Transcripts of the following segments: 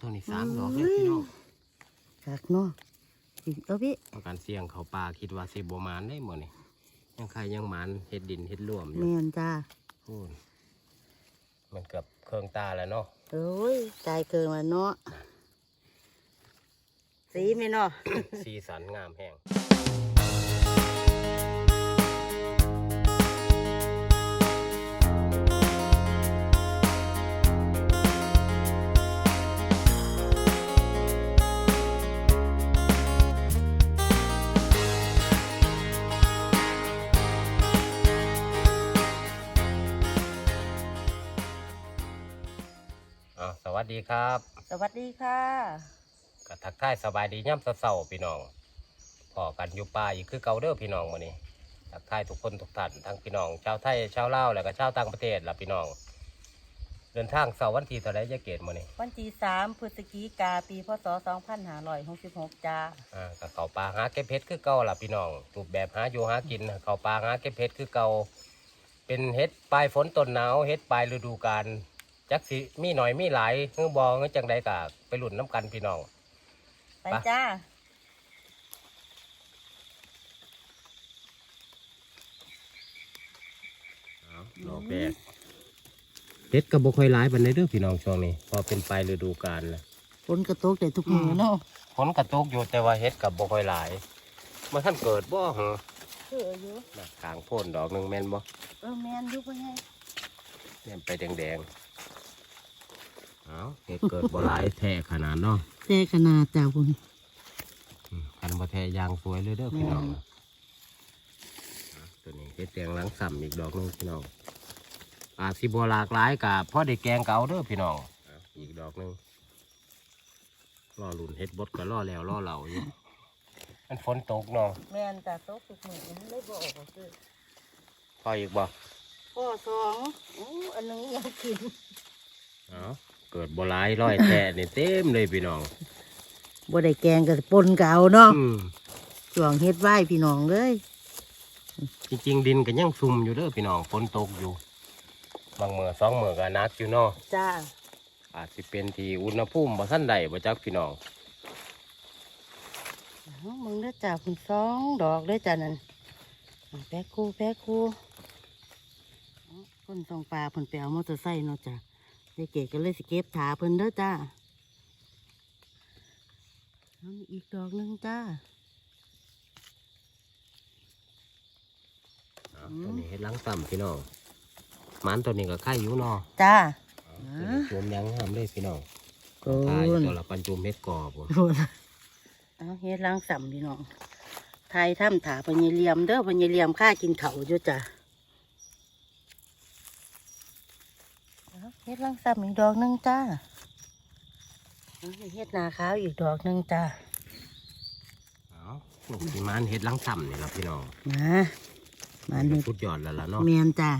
ตัวนี้สามดอกเลยพี่น้องจากเนาะอีกเอาพี่ประกันเสี่ยงเขาปลาคิดว่าสิบหมานได้หมดนี่ยังใครยังหมานเฮ็ดดินเฮ็ดร่วมอแมยู่นจ้าพูนมันเกือบเครื่องตาแล้วเนาะโอ้ยใจเกินมาเนาะสีไหมเนาะสีสันงามแห้ง วัสดีครับสวัสดีค่ะก็ทักทายสบายดีย่ำเศร้าๆพี่น้องพอกันอยู่ป่าอีกคือเก่าเด้อพี่น้องมื้อนี้ทักทายทุกคนทุกท่านทั้งพี่น้องชาวไทยชาวลาวแล้วก็ชาวต่างประเทศล่ะพี่น้อง เดินทางเสาร์วันที่เท่าไรจะเกตมื้อนี้วันที่สามพฤศจิกาปีพศสองพันห้าร้อยหกสิบหกจ้าอ่าก็เข้าป่าหาเก็บเห็ดคือเก่าล่ะพี่น้องรูปแบบหาอยู่หากินเข้าป่าหาเก็บเห็ดคือเก่าเป็นเห็ดปลายฝนต้นหนาวเห็ดปลายฤดูกาล จักสิมีหน่อยมีหลายเฮือบอเฮือจังใดก็ไปหลุ่นน้ำกันพี่น้อง ไปไป จ้า ดอกแรกเฮ็ดก็บ่ค่อยหลายปานใดเด้อพี่น้องช่วงนี้ พอเป็นปลายฤดูกาลแล้วฝนกระตกแต่ทุกมือเนาะฝนกระตกอยู่แต่ว่าเฮ็ดก็บ่ค่อยหลายมาท่านเกิดบ่เหรอคืออยู่น่ะกลางโพ่นดอกหนึงแม่นบ่เออแมนอยู่เพื่อนไงแม่นไปแดงๆ เอ้าเฮ็ดเกิดบ่หลายแท้ขนาดเนาะแต่ขนาดจ้าคุณอืมคันบ่แท้ยางสวยเลยเด้อพี่น้องอะตัวนี้เฮ็ดแดงหลังซ้ำอีกดอกหนึงพี่น้องอาจสิบ่หลากหลายก็พอได้แกงเก่าเด้อพี่น้องอะอีกดอกหนึงรอลุ่นเฮ็ดบดก็รอแล้วรอเหล่าอยู่มันฝนตกเนาะแมนจ้าตกทุกมือมันเลยบ่ออกคือพออีกบ่ข้อสองอู้อันหนึงยังกินเอ้า เกิดบ่หลายร้อยแท้นี่เต็มเลยพี่น้องบ่ได้แกงกับปนเก่าเนาะอืมช่วงเฮ็ดไหว้พี่น้องเลยจริงๆดินก็ยังซุ่มอยู่เด้อพี่น้องฝนตกอยู่ บางมื้อสองมื้อก็หนักอยู่เนาะจ้าอาจสิเป็นที่อุณหภูมิบ่ทันได้บ่จักพี่น้องเอามึงได้จับคุณสองดอกได้จ้ะนั่นเอาแป๊กคูแป๊กคูเอาคนส่งปลาเพิ่นไปเอามอเตอร์ไซค์เนาะจ้ะ ยายเกดก็เลยสิเก็บถาเพิ่นเด้อจ้าเอาอีกดอกหนึงจ้าเอ้าตัวนี้เฮ็ดหลังซ้ำพี่น้องหมันตัวนี้ก็ไข่อยู่เนาะจ้าเอ้าตัวนี้จุ่มยังงามเลยพี่น้องโกตายนตัวละปันจุ่มเฮ็ดกรอบบ่โกนเอาเฮ็ดล้างสัมพี่น้องไทยถ้ำถาพญเหลียมเด้อพญเหลียมข้ากินเขาวอยู่จ้ะเอาเฮ็ดล้างสัมอีกดอกหนึงจ้าเอาเฮ็ดนาขาวอีกดอกหนึงจ้าเอ้าสิหมันเฮ็ดหลังซ้ำนี่ล่ะพี่น้องมามาเฮ็ดสุดยอดแล้วล่ะเนาะเมียนจ้า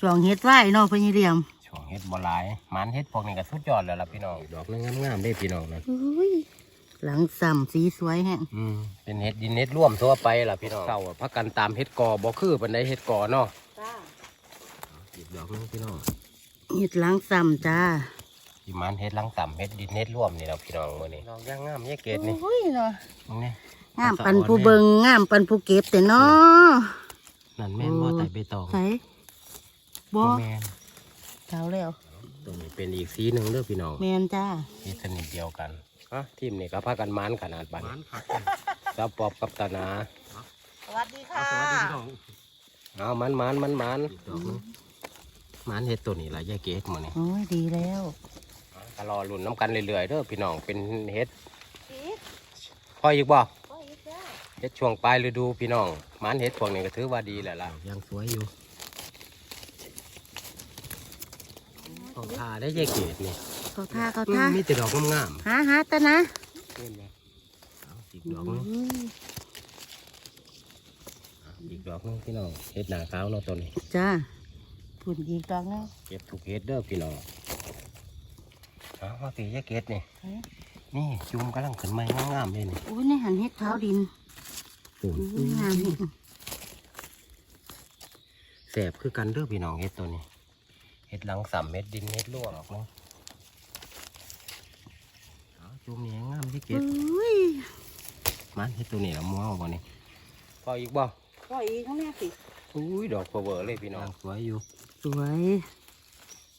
ช่วงเฮ็ดไหว้เนาะพญเหลียมช่วงเฮ็ดบ่หลายหมันเฮ็ดพวกนี้ก็สุดยอดแล้วล่ะพี่น้องดอกนึงงามๆเด้พี่น้องนะอุ้ยหลังสัมสีสวยแฮะอืมเป็นเฮ็ดดินเฮ็ดร่วมทั่วไปล่ะพี่น้องเศร้าอะพักกันตามเฮ็ดกอบ่คือปานใดเฮ็ดกอเนาะจ้าอีกดอกนึงพี่น้อง เฮ็ดหลังสัมจ้าที่มันเฮ็ดหลังต่ำเฮ็ดดินเฮ็ดร่วมนี่ล่ะพี่น้องมื้อนี้ดอกย่างงามแยกเกตนี่อุ้ยเนาะตรงนี้งามปันผู้เบิงงามปันผู้เก็บแต่เนาะนั่นแม่นบ่ไตใบตองใส่บ่แม่นเท่าแล้วตัวนี้เป็นอีกสีหนึงเด้อพี่น้องแมนจ้าเฮ็ดชนิดเดียวกันฮะทีมนี่ก็พากันมันขนาดบัดนี้กับปอบกับตานาสวัสดีค่ะเอามันมันมันมันดอกนึง มันเฮ็ดตัวนี้ล่ะแยกเกตมื้อนี้โอ้ยดีแล้วก็รอลุ้นน้ำกันเรื่อยๆเด้อพี่น้องเป็นเฮ็ดพออีกบ่เฮ็ดช่วงปลายฤดูพี่น้องหมันเฮ็ดพวกนี้ก็ถือว่าดีแหละล่ะยังสวยอยู่ของทาได้ยายเกดนี่เขาท่าเขาท่ามีแต่ดอกงามหาหาตะนะๆเห็นไหมเอาอีกดอกหนึงอุ้ยเอาอีกดอกหนึงพี่น้องเฮ็ดหนาขาวเนาะตัวนี้จ้า พุ่นอีกดอกหนึงเก็บทุกเฮ็ดเด้อพี่น้องเอามาปียายเกดนี่เฮ้ยนี่จุ่มกำลังขึ้นใหม่งามๆเลยนี่อุ้ยในหันเฮ็ดเท้าดินปูนอุ้ยงามนี่แสบคือกันเด้อพี่น้องเฮ็ดตัวนี้เฮ็ดหลังสามเฮ็ดดินเฮ็ดลวกออกเนาะจุ่มนี่งามที่อเก็บุ้ยมันเฮ็ดตัวนี้ละมัวบ่นี่พออีกบ่พ่ออีกข้างแม่สิ อุ้ยดอกเบอร์เลยพี่น้องสวยอยู่ สวย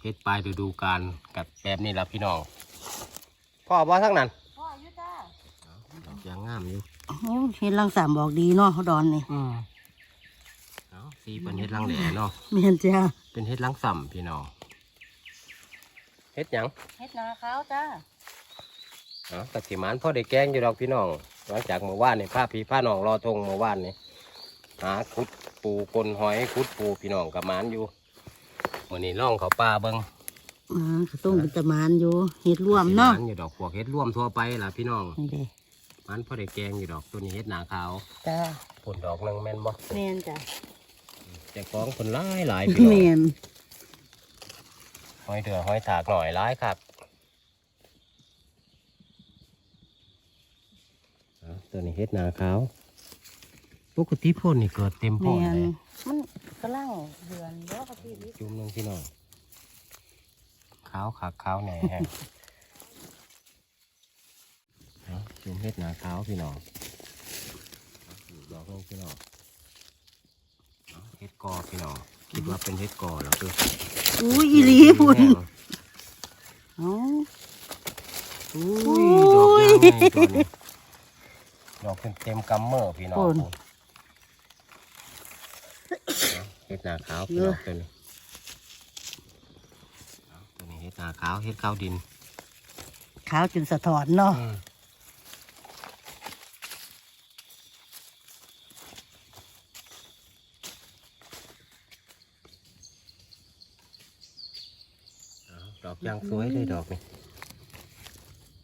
เฮ็ดปลายฤดูกาลกับแบบนี้ละพี่น้องพ่อบ่ทั้งนั้นพ่ออยู่จ้าดอกยางงามอยู่โอ้เห็นรังสามบอกดีเนาะเขาดอนนี่อืมเอาสีเป็นเฮ็ดลังแหล่เนาะเมียนจ้าเป็นเฮ็ดลังส่ำพี่น้องเฮ็ดหยังเฮ็ดนาขาวจ้าเอ๋อกะสิหมันพ่อได้แกงอยู่ดอกพี่น้องหลังจากเมื่อวานนี่พาพี่พาน้องรอทงเมื่อวานนี่ หาขุดปูกลหอยขุดปูพี่น้องกับหมันอยู่วันนี้ล่องเขาป่าเบิงอ่ากระตุ้งเป็นตะมานอยู่เฮ็ดร่วมเนาะหอยู่ดอกพวกเฮ็ดร่วมทั่วไปล่ะพี่น้องนี่เด้มันพ่อได้แกงอยู่ดอกตัวนี้เฮ็ดหนาขาวจ้าผลดอกหนึงแม่นบ่เมียนจ้าแต่ของผลหลายหลายพี่น้องเมียนหอยเดือหอยถากหน่อยหลายครับเอาตัวนี้เฮ็ดหนาขาว ปกติพ่นนี่เกิดเต็มพ่เมีนยนเลยมันกำลังเดือนเด้อค่ะพี่ลิจุ่มหนึงพี่น้องขาวขากขาวแหน่แฮะ เอาจุ่มเฮ็ดหนาขาวพี่น้องเอาอีกดอกหนึงพี่น้องเอาเฮ็ดกอพี่น้องคิดว่าเป็นเฮ็ดกอแล้วคืออุ้ยอีหลีพุ่นเอ้าอุ้ยดอกยางไงตัวนี้ดอกเป็นเต็มกำเมอร์พี่น้องเอา เฮ็ดหนาขาวพี่น้องตัวนี้เอาตัวนี้เฮ็ดหนาขาวเฮ็ดข้าวดินขาวจนสะท้อนเนาะอืมเอาดอกยางสวยเลยดอกนี่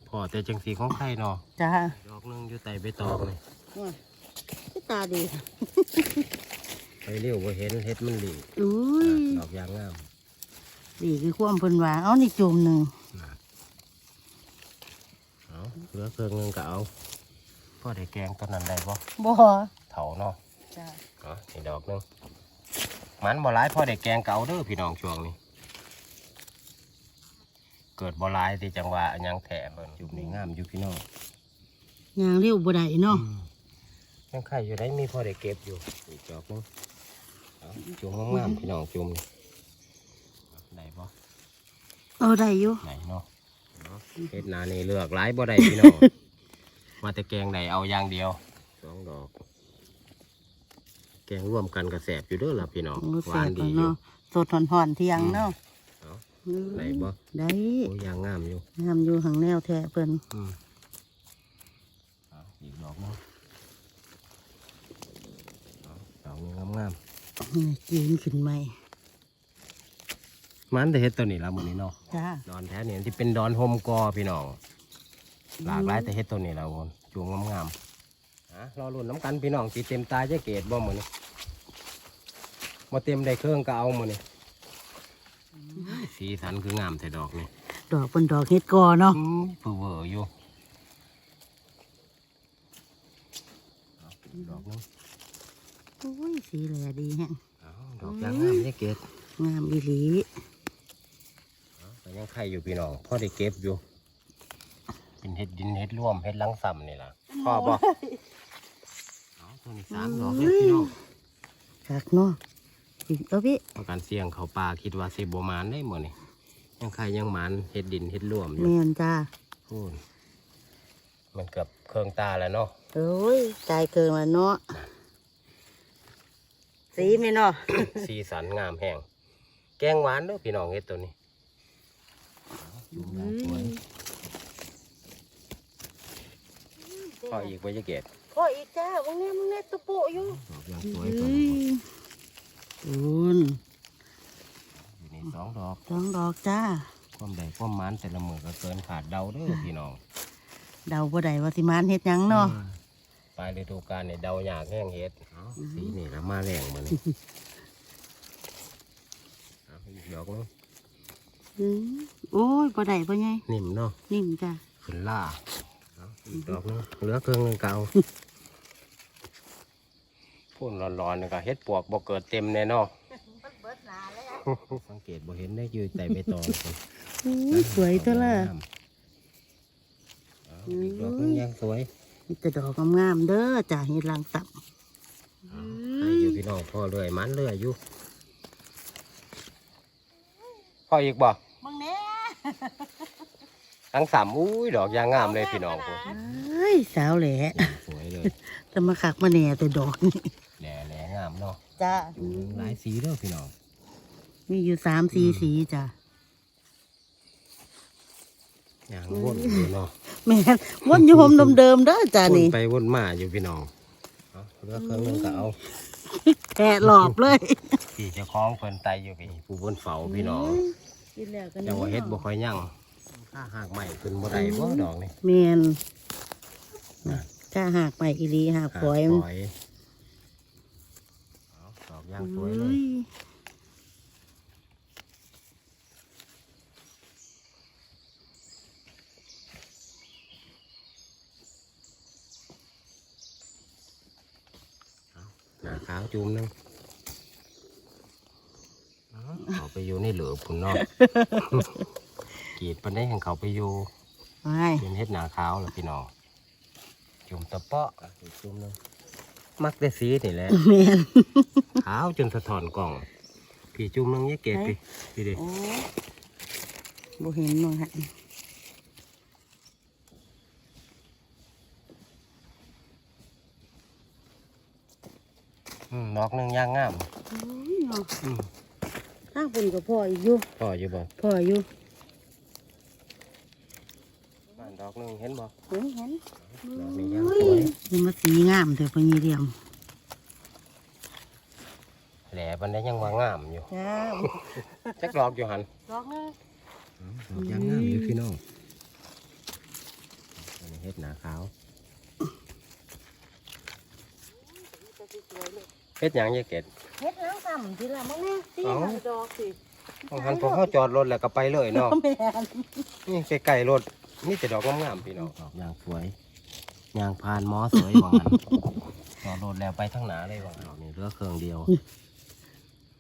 พอแต่จังสีของใครเนาะจ้าดอกหนึงอยู่ใต้ใบตองนี่โอ้ยตาดี ไปเร็วบ่เห็นเฮ็ดมันหลีอุ้ยดอกยางงามดีคือความเพิ่นว่าเอานี่จุ่มหนึ่งนะเอาเหลือเครื่องหนึงก็เอาพ่อได้แกงตอนนั้นได้บ่บ่เถาเนาะจ้าเอ๋อนี่ดอกหนึงมันบ่ร้ายพ่อได้แกงเก่าเด้อพี่น้องช่วงนี้เกิดบ่ร้ายที่จังหวะอันยังแถมเบิ่นจุ่มนี่งามอยู่พี่น้องยางเร็วบ่ได้เนาะยังไข่อยู่ได้มีพ่อได้เก็บอยู่อีกดอกหนึงเอา จุ่มงามๆพี่น้องจุ่มนี่ได้บ่เอาได้อยู่ไหนเนาะเฮ็ดหนานี่เลือกหลายบ่ได้พี่น้องมาแต่แกงใดเอาอย่างเดียวสองดอก แกงร่วมกันกระแสบอยู่เด้อล่ะพี่น้องโอ้หแซ่วานบดีอยู่เนาะสดหอนๆเที่ยงเนาะเอาได้บ่ได้โอ้ยางงามอยู่งามอยู่หางแนวแท้เพิ่นอืมเอาอีกดอกหนึงเอาดอกหนึงงาม นี่กินขึ้นใหม่ๆมันแต่เฮ็ดตัวนี้ละมื้อนี้เนาะจ้าดอนแท้นี่ที่เป็นดอนโฮมกอพี่น้องหลากหลายแต่เฮ็ดตัวนี้ละคนจูงงามๆฮะรอรุ่นน้ำกันพี่น้องสิเต็มตาจะเกตบ่มื้อนี้มาเต็มได้เครื่องก็เอามื้อนี้สีสันคืองามแต่ดอกนี่ดอกเป็นดอกเฮ็ดกอเนาะอืมเปื่อเวออยู่เอาอีกดอกหนึง โอ้ยสีแลดีแฮงเอาดอกยางงามจะเกตงามอีหลีแต่ยังไข่อยู่พี่น้องพ่อได้เก็บอยู่ เป็นเห็ดดินเห็ดร่วมเห็ดลังซ้ำนี่ล่ะพ่อบอกเอาตัวนี้สามดอกเลยพี่น้องคักเนาะอีกเอาพี่ต้องการเสี่ยงเขาป่าคิดว่าสิบมานได้หมดนี่ยังไข่ยังหมันเห็ดดินเห็ดร่วมอยู่แม่นจ้าพูนมันเกือบเครื่องตาแล้วเนาะโอ้ยใจเกินมาเนาะ สีไหมเนาะ สีสันงามแห้งแกงหวานเด้อพี่น้องเห็ดตัวนี้จุ่มยางสวยพ่ออีกไว้จะเกตพออีกจ้ามึงเนี่ยมึงเนี่ยตุโปะอยู่ดอกยางสวยตัวนี้คุณอยู่นี่สองดอก สองดอกจ้า ความใดความหมันแต่ละมือก็เกินขาดเดาเด้อพี่น้อง เดาบ่ได้ว่าสิมานเฮ็ดหยังเนาะป ลายฤดูกาลเนี่ยเดาอยากแห้งเฮ็ดเอาสีนี่ละมาแรงมันเอาอีกดอกนึงอืมโอ้ยบ่ได้บ่ไงนิ่มเนาะนิ่มจ้าขึ้นล่าเอาอีกดอกนึงเหลือเครื่องหนึงเก่าพุ่นร้อนๆนี่ก็เฮ็ดปวกบ่เกิดเต็มแน่เนาะมันเบิดหนาแล้วสังเกตบ่เห็นได้อยืดแต่ใบตองพุ่นอุ้ยสวยตัวละเอาอีกดอกหนึงยังสวย มีแต่ดอกงามๆเด้อจ้ะเฮ็ดลังตับให้อยู่พี่น้องพ่อเรื่อยมันเรื่อยอยู่พ่ออีกบ่มึงแน่ทั้งสามอุ้ยดอกยางงามเลยพี่น้องผมเฮ้ยสาวแหล่สวยเลยจะมาขักมาแหน่แต่ดอกนี่แหล่แหล่งามเนาะจ้าหลายสีเด้อพี่น้องมีอยู่สามสี่สีจ้ะยางวนอยู่เนาะแม่นวนอยู่หมเดิมๆเด้อจ้ะวนนี่ไปวนมาอยู่พี่น้องเอาเรือเครื่องนึงก็เอาแกะหลอบเลยพี่เจ้าของเพิ่นไตอยู่พี่ผู้บนเฝ้าพี่น้องกินแล้วกันแต่ว่าเฮ็ดบ่ค่อยยั่งถ้าหากใหม่ขึ้นบ่ได้บ่ดอกนี่แมนถ้าหากไปอีหลีหากฝอยหามันฝอยเอาดอกยางสวยเลยอุ้ย หน้าขาวจุ่มหนึงเอาเขาไปอยู่ในเหลือพุ่นเนาะกรีดปันได้ให้เขาไปอยู่ไปเป็นเฮ็ดหนาขาวแล้วพี่น้องจุ่มตะเปาะอีกจุ่มหนึงมักได้สีนี่แหละแมนขาวจนสะท้อนกล่อง พี่จุ่มหนึงเนี่ยเกดพี่พี่ดิโอ้บ่เห็นมั้งฮะ อืมดอกหนึงย่างงามโอ้ยเนาะอืมข้างปุ่นกับพ่ออีกอยู่พ่ออยู่บ่พ่ออยู่บ้านดอกหนึงเห็นบ่เห็นเห็นดอกนี้ย่างสวยนี่มาสีงามเถอะพญีเดียมแหล่บันได้ยังว่างามอยู่จ้าจักดอกอยู่หันดอกนึงดอกย่างงามอยู่พี่น้องอันนี้เฮ็ดหนาขาวเฮ็ดหยังยายเกด เฮ็ดน้ำซ้ำทีละมั้งเนี่ยสีเอ้าดอกสิบางครั้งพอเขาจอดรถแล้วก็ไปเลยเนาะแม่นนี่ใกล้ๆรถนี่แต่ดอกงามๆพี่น้องดอกยางสวยยางพานมอสวยว่างั้นจอดรถแล้วไปทั้งหนาเลยว่างั้นดอกนี้เหลือเครื่องเดียว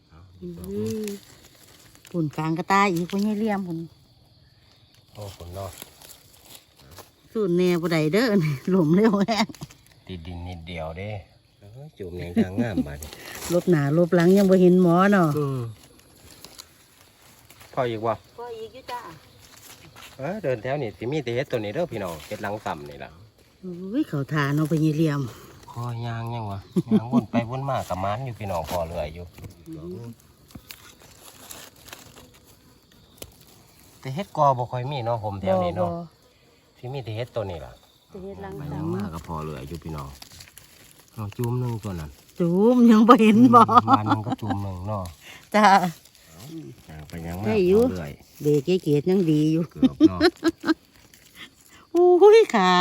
เอาอีกดอกหนึ่งปุ่นกลางกระตายอีกพญีเลียมปุ่นโอ้ฝนเนาะสูนแน่บ่ได้เด้อนี่หล่มเร็วแฮงติดดินนิดเดียวเด้เอ้ย จูบแหนงทางงามบัดนี้ลบหนาลบหลังยังบ่เห็นหมอเนาะอืมพออีกว่าก็อีกอยู่จ้าเออเดินแถวนี่สิมีแต่เฮ็ดตัวนี้เด้อพี่น้องเฮ็ดหลังต่ำนี่ล่ะอุ้ยเขาทาเนาะพญีเลียมคอยางยังวะยางวนไปวนมากับมันอยู่พี่น้องพอเรื่อยอยู่แต่เฮ็ดกอบ่ค่อยมีเนาะผมแถวนี้เนาะสิมีแต่เฮ็ดตัวนี้ล่ะจะเฮ็ดหลังไปซ้ยังมาก็พอเรื่อยอยู่พี่น้อง เอาจุ่มหนึงตัวนั้นำจูมยังบ่เห็นบ่บ้านนึงก็จุ่มหนึงเนาะจ้า ย่างไปยังมาได้อยู่พอเรื่อยเบรกเกียดยังดีอยู่เกือบเนาะอุ้ยขา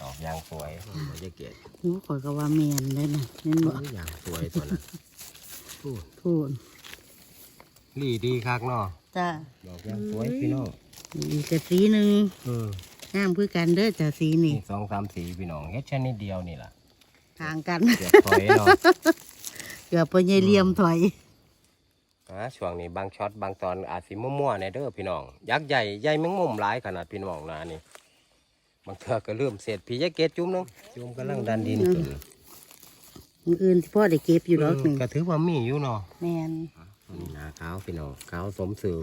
ดอกยางสวยบ่ได้เกลียดหนูข่อยก็ว่าแม่นเลยนะเห็นบ่โอ้ยยางสวยตัวนั้นอู้พูดลีดีคักเนาะจ้าดอกยางสวยพี่น้องอีกกะสีหนึ่งอืมงามคือกันเด้อจ้าสีนี่นี่สองสามสีพี่น้องเฮ็ดชนิดเดียวนี่ล่ะ ทางกันเกือบถอยเนาะเกือบไปยายเหลี่ยมถอยอ่าช่วงนี้บางช็อตบางตอนอาจสิมั่วๆในเด้อพี่น้อง ยักษ์ใหญ่ใหญ่แมงมุมหลายขนาดพี่น้องนะนี่บางเทื่อก็เริ่มเสร็จพี่ยะเกตจุ่มนึงจุ่มกำลังดันดินขึ้นมืออื่นที่พ่อได้เก็บอยู่ดอกหนึ่งก็ถือว่ามีอยู่เนาะแม่นนี่นาขาวพี่น้องขาวสมสื่อ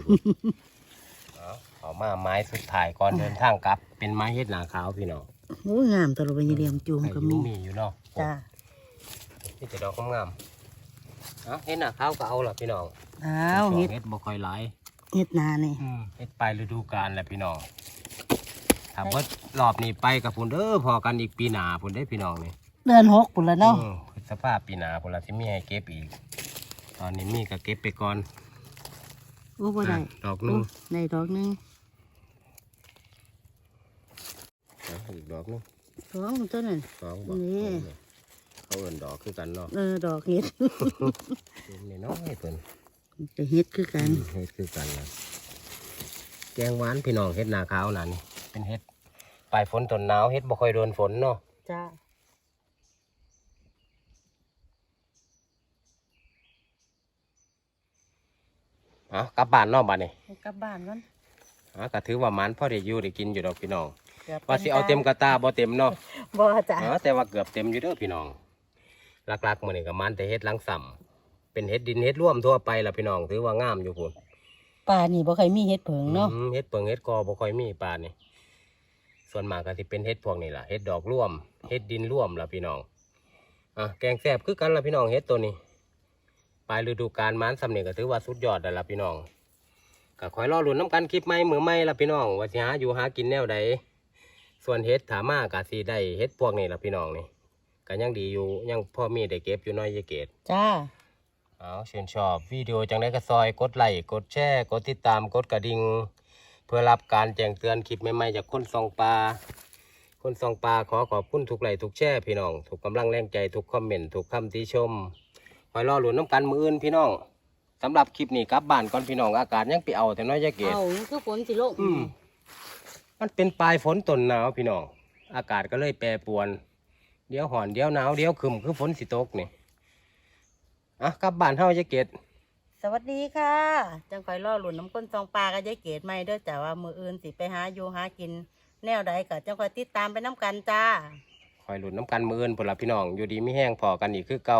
เอาเอามาไม้สุดท้ายก่อนเดินทางกลับ เป็นไม้เฮ็ดหนาขาวพี่น้อง โอ้ยงามตลอดไปยายเหลี่ยมจูมใครก็อยู่มีมีอยู่เนาะจ้านี่จะดอกงามๆเอาเฮ็ดหนาขาวก็เอาล่ะพี่น้องอ้าวช่วงเฮ็ดเฮ็ดบ่ค่อยหลายเฮ็ดนานี่อืมเฮ็ดปลายฤดูกาลแหละพี่น้องถ้าเบิดรอบนี้ไปกับพุ่นเด้อพอกันอีกปีหน้าพุ่นเด้อพี่น้องนี่เดือนหกปุ่นละเนาะอืมสภาพปีหน้าพุ่นละสิมีให้เก็บอีก ตอนนี้มีก็เก็บไปก่อนโอ้บ่ได้อะดอกหนึงได้ดอกหนึง อะอีกดอกหนึงสองต้นนั่นสองบอกนี่เขาเอิ้นดอกคือกันเนาะเออดอกเฮ็ดจุ่มนี่น้อยเพิ่นจะเฮ็ดคือกันอืมเฮ็ดคือกันนะแกงหวานพี่น้องเฮ็ดหนาขาวน่ะนี่เป็นเฮ็ดปลายฝนต้นหนาวเฮ็ดบ่ค่อยโดนฝนเนาะจ้าอะกลับบ้านเนาะบัดนี้กลับบ้านกันอะก็ถือว่ามันพอได้อยู่ได้กินอยู่ดอกพี่น้องเกือบว่าสิเอาเต็มกระตาบ่เต็มเนาะบ่จ้ะอ๋อแต่ว่าเกือบเต็มอยู่เด้อพี่น้องหลักๆมื้อนี้ก็มันแต่เฮ็ดหลังซ้ำเป็นเฮ็ดดินเฮ็ดร่วมทั่วไปล่ะพี่น้องถือว่างามอยู่พุ่นป่านี่บ่เคยมีเห็ดเผิงเนาะอืมเฮ็ดเปิงเฮ็ดกอบ่ค่อยมีปานนี่ส่วนมากก็สิเป็นเฮ็ดพวกนี้ล่ะเฮ็ดดอกร่วมเฮ็ดดินร่วมล่ะพี่น้องอะแกงแซ่บคือกันล่ะพี่น้องเฮ็ดตัวนี้ปลายฤดูกาลมันสำเนีก็ถือว่าสุดยอดแล้วล่ะพี่น้องก็คอยรอลุ้นน้ำกันคลิปใหม่มือใหม่ล่ะพี่น้องว่าสิหาอยู่หากินแนวใด ส่วนเฮ็ดถามมาก็สิได้เฮ็ดพวกนี้ล่ะพี่น้องนี่ก็ยังดีอยู่ยังพอมีได้เก็บอยู่น้อยอยาเกตจ้าเอาชื่นชอบวิดีโอจังได้ก็ซอยกดไลค์กดแชร์กดติดตามกดกระดิ่งเพื่อรับการแจ้งเตือนคลิปใหม่ๆจากคนส่องปลาคนส่องปลาขอขอบคุณทุกไลค์ทุกแชร์พี่น้องทุกกำลังแรงใจทุกคอมเมนต์ทุกคำติชมคอยรอหลุนน้ำกันมืออื่นพี่น้องสำหรับคลิปนี้กลับบ้านก่อนพี่น้องอากาศยังไปเอาแต่น้อยจะเกตเอานี่คือฝนสิลงอื มมันเป็นปลายฝนต้นหนาวพี่น้อง อากาศก็เลยแปรปรวน เดี๋ยวห่อนเดี๋ยวหนาวเดี๋ยวขึ้มคือฝนสิตกนี่อะกลับบ้านเฮาจะเกตสวัสดีค่ะ จังคอยล่อหลุนน้ำก้นซองปลากับยายเกดไม่เด้อจ้าว่ามืออื่นสิไปหาอยู่หากิน แนวใดก็จังคอยติดตามไปน้ำกันจ้าคอยหลุนน้ำกันมืออื่นพนละพี่น้อง อยู่ดีไม่แห้งพอกันอีกคือเก่า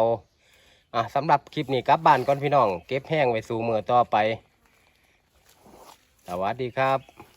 อะสำหรับคลิปนี้กลับบ้านก่อนพี่น้อง เก็บแห้งไว้สู่มือต่อไป สวัสดีครับ